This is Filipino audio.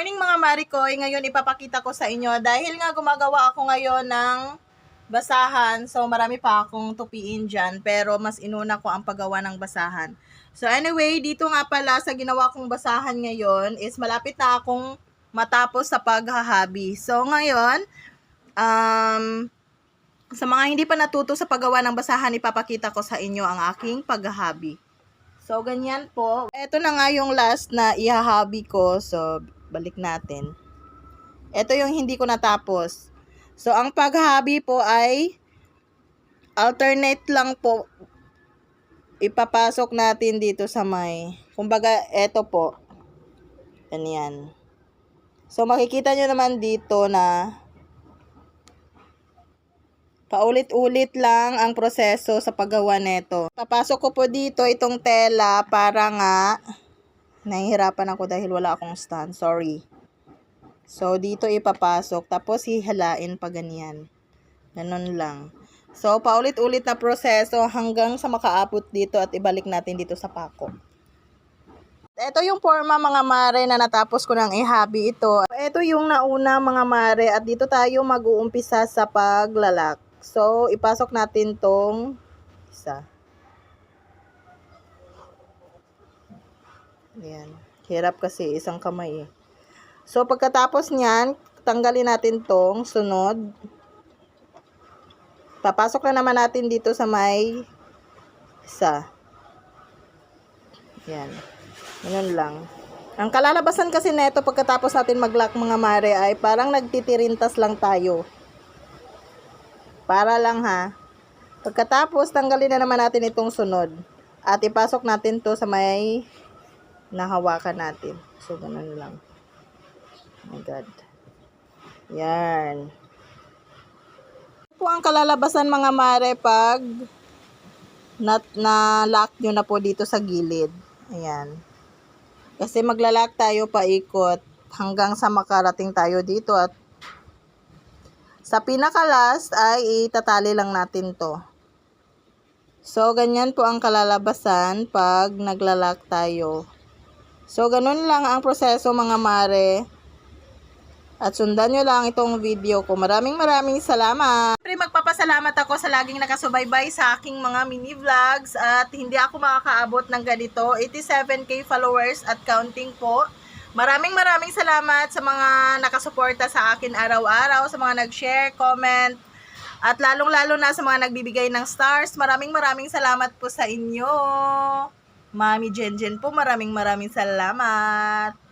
morning mga Marikoy. Ngayon ipapakita ko sa inyo dahil nga gumagawa ako ngayon ng basahan. So marami pa akong tupiin dyan pero mas inuna ko ang paggawa ng basahan. So anyway, dito nga pala sa ginawa kong basahan ngayon is malapit na akong matapos sa paghahabi. So ngayon, um, sa mga hindi pa natuto sa paggawa ng basahan, ipapakita ko sa inyo ang aking paghahabi. So, ganyan po. Ito na nga yung last na ihahabi ko. So, balik natin. Ito yung hindi ko natapos. So, ang paghahabi po ay alternate lang po. Ipapasok natin dito sa may, kumbaga, ito po. Ganyan. So, makikita nyo naman dito na Paulit-ulit lang ang proseso sa paggawa nito. Papasok ko po dito itong tela para nga nahihirapan ako dahil wala akong stand. Sorry. So, dito ipapasok. Tapos, hihalain pa ganyan. Ganun lang. So, paulit-ulit na proseso hanggang sa makaabot dito at ibalik natin dito sa pako. Ito yung forma mga mare na natapos ko ng ihabi ito. Ito yung nauna mga mare at dito tayo mag-uumpisa sa paglalak. So, ipasok natin tong isa. Ayan. Hirap kasi isang kamay eh. So, pagkatapos niyan, tanggalin natin tong sunod. Papasok na naman natin dito sa may isa. Yan. Ganun lang. Ang kalalabasan kasi neto pagkatapos natin mag-lock mga mare ay parang nagtitirintas lang tayo. Para lang ha. Pagkatapos, tanggalin na naman natin itong sunod. At ipasok natin to sa may nahawakan natin. So, ganun lang. Oh my God. Yan. Po ang kalalabasan mga mare pag na, na lock nyo na po dito sa gilid. Ayan. Kasi maglalak tayo paikot hanggang sa makarating tayo dito at sa pinaka-last ay itatali lang natin to. So, ganyan po ang kalalabasan pag naglalak tayo. So, ganun lang ang proseso mga mare. At sundan nyo lang itong video ko. Maraming maraming salamat. Siyempre, magpapasalamat ako sa laging nakasubaybay sa aking mga mini vlogs at hindi ako makakaabot ng ganito. 87k followers at counting po. Maraming maraming salamat sa mga nakasuporta sa akin araw-araw, sa mga nag-share, comment, at lalong-lalo na sa mga nagbibigay ng stars. Maraming maraming salamat po sa inyo. Mami Jenjen po, maraming maraming salamat.